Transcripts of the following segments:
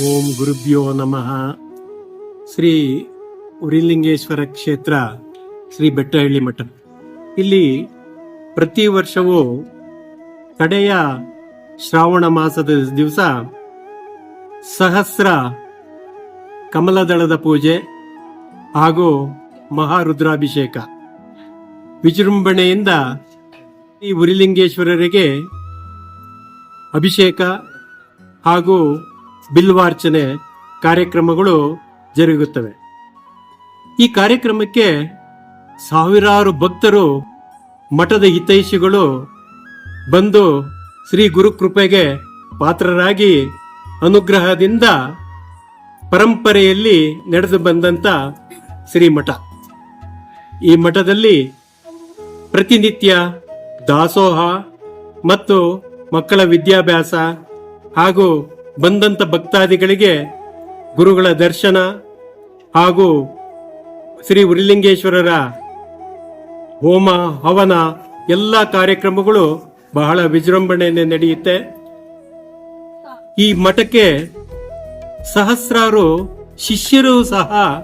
ಓಂ ಗುರುಭ್ಯೋ ನಮಃ. ಶ್ರೀ ಉರಿಲಿಂಗೇಶ್ವರ ಕ್ಷೇತ್ರ, ಶ್ರೀ ಬೆಟ್ಟಹಳ್ಳಿ ಮಠ. ಇಲ್ಲಿ ಪ್ರತಿ ವರ್ಷವೂ ಕಡೆಯ ಶ್ರಾವಣ ಮಾಸದ ದಿವಸ ಸಹಸ್ರ ಕಮಲದಳದ ಪೂಜೆ ಹಾಗೂ ಮಹಾರುದ್ರಾಭಿಷೇಕ. ವಿಜೃಂಭಣೆಯಿಂದ ಈ ಉರಿಲಿಂಗೇಶ್ವರರಿಗೆ ಅಭಿಷೇಕ ಹಾಗೂ ಬಿಲ್ವಾರ್ಚನೆ ಕಾರ್ಯಕ್ರಮಗಳು ಜರುಗುತ್ತವೆ. ಈ ಕಾರ್ಯಕ್ರಮಕ್ಕೆ ಸಾವಿರಾರು ಭಕ್ತರು, ಮಠದ ಹಿತೈಷಿಗಳು ಬಂದು ಶ್ರೀ ಗುರುಕೃಪೆಗೆ ಪಾತ್ರರಾಗಿ ಅನುಗ್ರಹದಿಂದ ಪರಂಪರೆಯಲ್ಲಿ ನಡೆದು ಬಂದಂತ ಶ್ರೀಮಠ. ಈ ಮಠದಲ್ಲಿ ಪ್ರತಿನಿತ್ಯ ದಾಸೋಹ ಮತ್ತು ಮಕ್ಕಳ ವಿದ್ಯಾಭ್ಯಾಸ ಹಾಗೂ ಬಂದಂತ ಭಕ್ತಾದಿಗಳಿಗೆ ಗುರುಗಳ ದರ್ಶನ ಹಾಗೂ ಶ್ರೀ ಉರಿಲಿಂಗೇಶ್ವರರ ಹೋಮ, ಹವನ ಎಲ್ಲ ಕಾರ್ಯಕ್ರಮಗಳು ಬಹಳ ವಿಜೃಂಭಣೆಯಿಂದ ನಡೆಯುತ್ತೆ. ಈ ಮಠಕ್ಕೆ ಸಹಸ್ರಾರು ಶಿಷ್ಯರು ಸಹ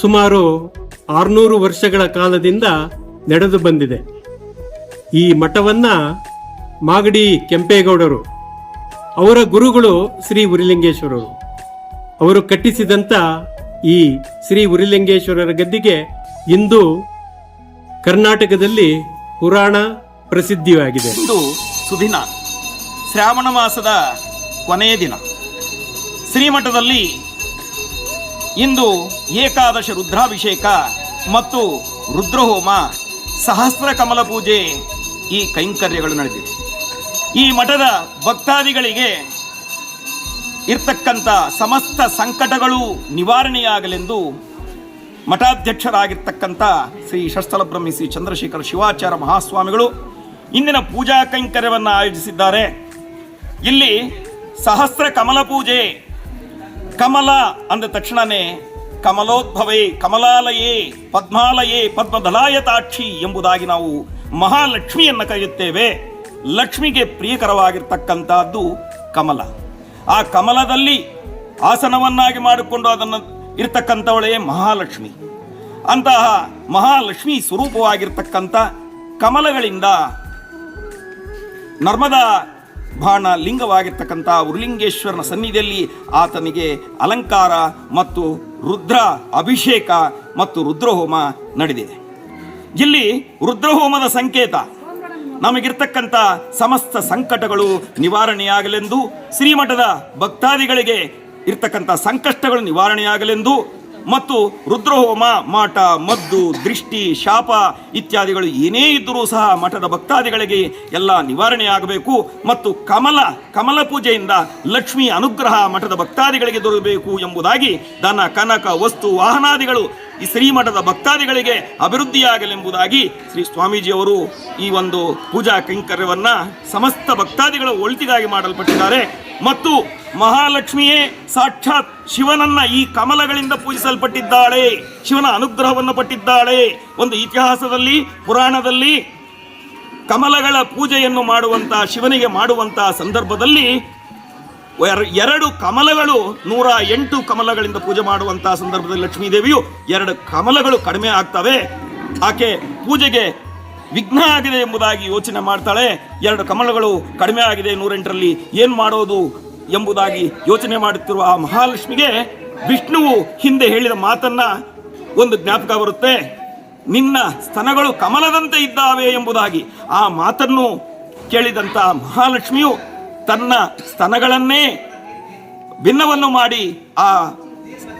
ಸುಮಾರು ಆರ್ನೂರು ವರ್ಷಗಳ ಕಾಲದಿಂದ ನಡೆದು ಬಂದಿದೆ. ಈ ಮಠವನ್ನ ಮಾಗಡಿ ಕೆಂಪೇಗೌಡರು ಅವರ ಗುರುಗಳು ಶ್ರೀ ಉರಿಲಿಂಗೇಶ್ವರರು. ಅವರು ಕಟ್ಟಿಸಿದಂತ ಈ ಶ್ರೀ ಉರಿಲಿಂಗೇಶ್ವರರ ಗದ್ದಿಗೆ ಇಂದು ಕರ್ನಾಟಕದಲ್ಲಿ ಪುರಾಣ ಪ್ರಸಿದ್ಧಿಯಾಗಿದೆ. ಇಂದು ಸುದಿನ. ಶ್ರಾವಣ ಮಾಸದ ಕೊನೆಯ ದಿನ. ಶ್ರೀಮಠದಲ್ಲಿ ಇಂದು ಏಕಾದಶ ರುದ್ರಾಭಿಷೇಕ ಮತ್ತು ರುದ್ರಹೋಮ, ಸಹಸ್ರ ಕಮಲ ಪೂಜೆ ಈ ಕೈಂಕರ್ಯಗಳು ನಡೆದಿವೆ. ಈ ಮಠದ ಭಕ್ತಾದಿಗಳಿಗೆ ಇರ್ತಕ್ಕಂಥ ಸಮಸ್ತ ಸಂಕಟಗಳು ನಿವಾರಣೆಯಾಗಲೆಂದು ಮಠಾಧ್ಯಕ್ಷರಾಗಿರ್ತಕ್ಕಂಥ ಶ್ರೀ ಷಷ್ಠಲಬ್ರಹ್ಮಿ ಬ್ರಹ್ಮಿ ಶ್ರೀ ಚಂದ್ರಶೇಖರ ಶಿವಾಚಾರ್ಯ ಮಹಾಸ್ವಾಮಿಗಳು ಇಂದಿನ ಪೂಜಾ ಕೈಂಕರ್ಯವನ್ನು ಆಯೋಜಿಸಿದ್ದಾರೆ. ಇಲ್ಲಿ ಸಹಸ್ರ ಕಮಲ ಪೂಜೆ, ಕಮಲ ಅಂದ ತಕ್ಷಣವೇ ಕಮಲೋದ್ಭವೇ, ಕಮಲಾಲಯೇ, ಪದ್ಮಾಲಯೇ, ಪದ್ಮದಲಾಯತಾಕ್ಷಿ ಎಂಬುದಾಗಿ ನಾವು ಮಹಾಲಕ್ಷ್ಮಿಯನ್ನು ಕರೆಯುತ್ತೇವೆ. ಲಕ್ಷ್ಮಿಗೆ ಪ್ರಿಯಕರವಾಗಿರ್ತಕ್ಕಂಥದ್ದು ಕಮಲ. ಆ ಕಮಲದಲ್ಲಿ ಆಸನವನ್ನಾಗಿ ಮಾಡಿಕೊಂಡು ಅದನ್ನು ಇರ್ತಕ್ಕಂಥವಳೇ ಮಹಾಲಕ್ಷ್ಮಿ. ಅಂತಹ ಮಹಾಲಕ್ಷ್ಮಿ ಸ್ವರೂಪವಾಗಿರ್ತಕ್ಕಂಥ ಕಮಲಗಳಿಂದ ನರ್ಮದಾ ಬಾಣ ಲಿಂಗವಾಗಿರ್ತಕ್ಕಂಥ ಉರ್ಲಿಂಗೇಶ್ವರನ ಸನ್ನಿಧಿಯಲ್ಲಿ ಆತನಿಗೆ ಅಲಂಕಾರ ಮತ್ತು ರುದ್ರ ಅಭಿಷೇಕ ಮತ್ತು ರುದ್ರಹೋಮ ನಡೆದಿದೆ. ಇಲ್ಲಿ ರುದ್ರಹೋಮದ ಸಂಕೇತ ನಮಗಿರ್ತಕ್ಕಂಥ ಸಮಸ್ತ ಸಂಕಟಗಳು ನಿವಾರಣೆಯಾಗಲೆಂದು, ಶ್ರೀಮಠದ ಭಕ್ತಾದಿಗಳಿಗೆ ಇರ್ತಕ್ಕಂಥ ಸಂಕಷ್ಟಗಳು ನಿವಾರಣೆಯಾಗಲೆಂದು ಮತ್ತು ರುದ್ರಹೋಮ, ಮಾಟ, ಮದ್ದು, ದೃಷ್ಟಿ, ಶಾಪ ಇತ್ಯಾದಿಗಳು ಏನೇ ಇದ್ದರೂ ಸಹ ಮಠದ ಭಕ್ತಾದಿಗಳಿಗೆ ಎಲ್ಲ ನಿವಾರಣೆಯಾಗಬೇಕು ಮತ್ತು ಕಮಲ ಕಮಲ ಪೂಜೆಯಿಂದ ಲಕ್ಷ್ಮಿ ಅನುಗ್ರಹ ಮಠದ ಭಕ್ತಾದಿಗಳಿಗೆ ದೊರಕಬೇಕು ಎಂಬುದಾಗಿ ದನ ಕನಕ, ವಸ್ತು, ವಾಹನಾದಿಗಳು ಈ ಶ್ರೀಮಠದ ಭಕ್ತಾದಿಗಳಿಗೆ ಅಭಿವೃದ್ಧಿಯಾಗಲೆಂಬುದಾಗಿ ಶ್ರೀ ಸ್ವಾಮೀಜಿಯವರು ಈ ಒಂದು ಪೂಜಾ ಕೈಂಕರ್ಯವನ್ನ ಸಮಸ್ತ ಭಕ್ತಾದಿಗಳ ಒಳಿತಿಗಾಗಿ ಮಾಡಲ್ಪಟ್ಟಿದ್ದಾರೆ. ಮತ್ತು ಮಹಾಲಕ್ಷ್ಮಿಯೇ ಸಾಕ್ಷಾತ್ ಶಿವನನ್ನ ಈ ಕಮಲಗಳಿಂದ ಪೂಜಿಸಲ್ಪಟ್ಟಿದ್ದಾಳೆ. ಶಿವನ ಅನುಗ್ರಹವನ್ನು ಪಟ್ಟಿದ್ದಾಳೆ. ಒಂದು ಇತಿಹಾಸದಲ್ಲಿ, ಪುರಾಣದಲ್ಲಿ ಕಮಲಗಳ ಪೂಜೆಯನ್ನು ಮಾಡುವಂತಹ ಶಿವನಿಗೆ ಮಾಡುವಂತಹ ಸಂದರ್ಭದಲ್ಲಿ ಎರಡು ಕಮಲಗಳು ನೂರ ಎಂಟು ಕಮಲಗಳಿಂದ ಪೂಜೆ ಮಾಡುವಂತಹ ಸಂದರ್ಭದಲ್ಲಿ ಲಕ್ಷ್ಮೀದೇವಿಯು ಎರಡು ಕಮಲಗಳು ಕಡಿಮೆ ಆಗ್ತವೆ. ಆಕೆ ಪೂಜೆಗೆ ವಿಘ್ನ ಆಗಿದೆ ಎಂಬುದಾಗಿ ಯೋಚನೆ ಮಾಡ್ತಾಳೆ. ಎರಡು ಕಮಲಗಳು ಕಡಿಮೆ ಆಗಿದೆ ನೂರೆಂಟರಲ್ಲಿ ಏನು ಮಾಡೋದು ಎಂಬುದಾಗಿ ಯೋಚನೆ ಮಾಡುತ್ತಿರುವ ಆ ಮಹಾಲಕ್ಷ್ಮಿಗೆ ವಿಷ್ಣುವು ಹಿಂದೆ ಹೇಳಿದ ಮಾತನ್ನ ಒಂದು ಜ್ಞಾಪಕ ಬರುತ್ತೆ. ನಿನ್ನ ಸ್ತನಗಳು ಕಮಲದಂತೆ ಇದ್ದಾವೆ ಎಂಬುದಾಗಿ ಆ ಮಾತನ್ನು ಕೇಳಿದಂತ ಮಹಾಲಕ್ಷ್ಮಿಯು ತನ್ನ ಸ್ತನಗಳನ್ನೇ ಭಿನ್ನವನ್ನು ಮಾಡಿ ಆ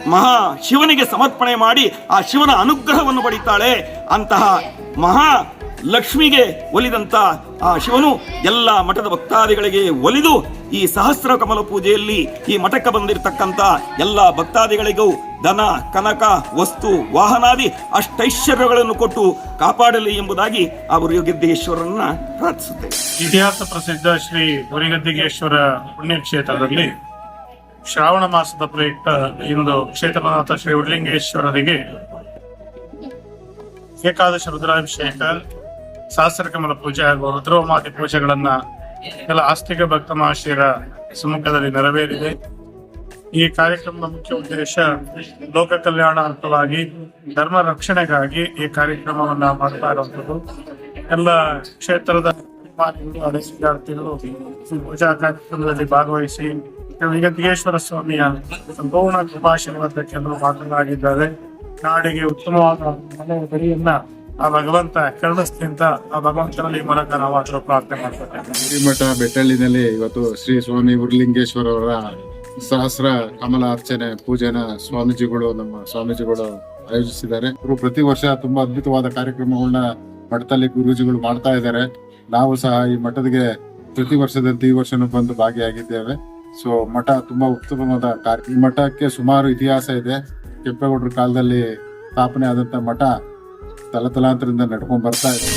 ಮಹಾ ಶಿವನಿಗೆ ಸಮರ್ಪಣೆ ಮಾಡಿ ಆ ಶಿವನ ಅನುಗ್ರಹವನ್ನು ಪಡಿತಾಳೆ. ಅಂತಹ ಮಹಾ ಲಕ್ಷ್ಮಿಗೆ ಒಲಿದಂತ ಆ ಶಿವನು ಎಲ್ಲ ಮಠದ ಭಕ್ತಾದಿಗಳಿಗೆ ಒಲಿದು ಈ ಸಹಸ್ರ ಕಮಲ ಪೂಜೆಯಲ್ಲಿ ಈ ಮಠಕ್ಕೆ ಬಂದಿರತಕ್ಕಂತ ಎಲ್ಲ ಭಕ್ತಾದಿಗಳಿಗೂ ದನ, ಕನಕ, ವಸ್ತು, ವಾಹನಾದಿ ಅಷ್ಟೈಶ್ವರ್ಯಗಳನ್ನು ಕೊಟ್ಟು ಕಾಪಾಡಲಿ ಎಂಬುದಾಗಿ ಅವರು ಯೋಗಿದ್ದೇಶ್ವರನ್ನ ಪ್ರಾರ್ಥಿಸುತ್ತೇವೆ. ಇತಿಹಾಸ ಪ್ರಸಿದ್ಧ ಶ್ರೀ ಹುರಿಗದ್ದಿಗೇಶ್ವರ ಪುಣ್ಯಕ್ಷೇತ್ರದಲ್ಲಿ ಶ್ರಾವಣ ಮಾಸದ ಪ್ರಯುಕ್ತ ಇಂದು ಕ್ಷೇತ್ರನಾಥ ಶ್ರೀ ಉಡ್ಲಿಂಗೇಶ್ವರರಿಗೆ ಏಕಾದಶ ರುದ್ರಾಭಿಷೇಕ. ಸಹಸ್ರಕಮಲ ಪೂಜೆ ಹಾಗೂ ರುದ್ರಮಾತಿ ಪೂಜೆಗಳನ್ನ ಎಲ್ಲ ಆಸ್ತಿಕ ಭಕ್ತ ಮಹಾಶಯರ ಸಮ್ಮುಖದಲ್ಲಿ ನೆರವೇರಿದೆ. ಈ ಕಾರ್ಯಕ್ರಮದ ಮುಖ್ಯ ಉದ್ದೇಶ ಲೋಕ ಕಲ್ಯಾಣಾರ್ಥವಾಗಿ ಧರ್ಮ ರಕ್ಷಣೆಗಾಗಿ ಈ ಕಾರ್ಯಕ್ರಮವನ್ನ ಮಾಡ್ತಾ ಇರುವಂತದ್ದು ಎಲ್ಲ ಕ್ಷೇತ್ರದ ವಿದ್ಯಾರ್ಥಿಗಳು ಪೂಜಾ ಕಾರ್ಯಕ್ರಮದಲ್ಲಿ ಭಾಗವಹಿಸಿ ಲಿಂಗದೇಶ್ವರ ಸ್ವಾಮಿಯ ಸಂಪೂರ್ಣ ಕೃಪಾಶೀರ್ವಾದಕ್ಕೆ ಎಲ್ಲರೂ ಮಾತನಾಡಿದ್ದಾರೆ ನಾಡಿಗೆ ಉತ್ತಮವಾದ ಮನೆಯ ಗರಿಯನ್ನ ಆ ಭಗವಂತ ಕರುಣಿಸ್ಲಿ ಆ ಭಗವಂತನಲ್ಲಿ ಮೂಲಕ ನಾವು ಅದರ ಪ್ರಾರ್ಥನೆ ಮಾಡ್ತೇವೆ ಶ್ರೀಮಠ ಬೆಟ್ಟಳ್ಳಿನಲ್ಲಿ ಇವತ್ತು ಶ್ರೀ ಸ್ವಾಮಿ ಉರ್ಲಿಂಗೇಶ್ವರ ಅವರ ಸಹಸ್ರ ಕಮಲ ಅರ್ಚನೆ ಪೂಜೆನ ಸ್ವಾಮೀಜಿಗಳು ನಮ್ಮ ಸ್ವಾಮೀಜಿಗಳು ಆಯೋಜಿಸಿದ್ದಾರೆ. ಇವರು ಪ್ರತಿ ವರ್ಷ ತುಂಬಾ ಅದ್ಭುತವಾದ ಕಾರ್ಯಕ್ರಮಗಳನ್ನ ಮಠದಲ್ಲಿ ಗುರೂಜಿಗಳು ಮಾಡ್ತಾ ಇದ್ದಾರೆ. ನಾವು ಸಹ ಈ ಮಠದಿಗೆ ಪ್ರತಿ ವರ್ಷದಂತೆ ಈ ವರ್ಷನೂ ಬಂದು ಭಾಗಿಯಾಗಿದ್ದೇವೆ. ಸೊ ಮಠ ತುಂಬಾ ಉತ್ತಮವಾದ ಕಾರ್ಯ ಈ ಮಠಕ್ಕೆ ಸುಮಾರು ಇತಿಹಾಸ ಇದೆ. ಕೆಂಪೇಗೌಡರ ಕಾಲದಲ್ಲಿ ಸ್ಥಾಪನೆ ಆದಂತ ಮಠ ತಲತಲಾಂತರದಿಂದ ನಡ್ಕೊಂಡು ಬರ್ತಾ ಇದೆ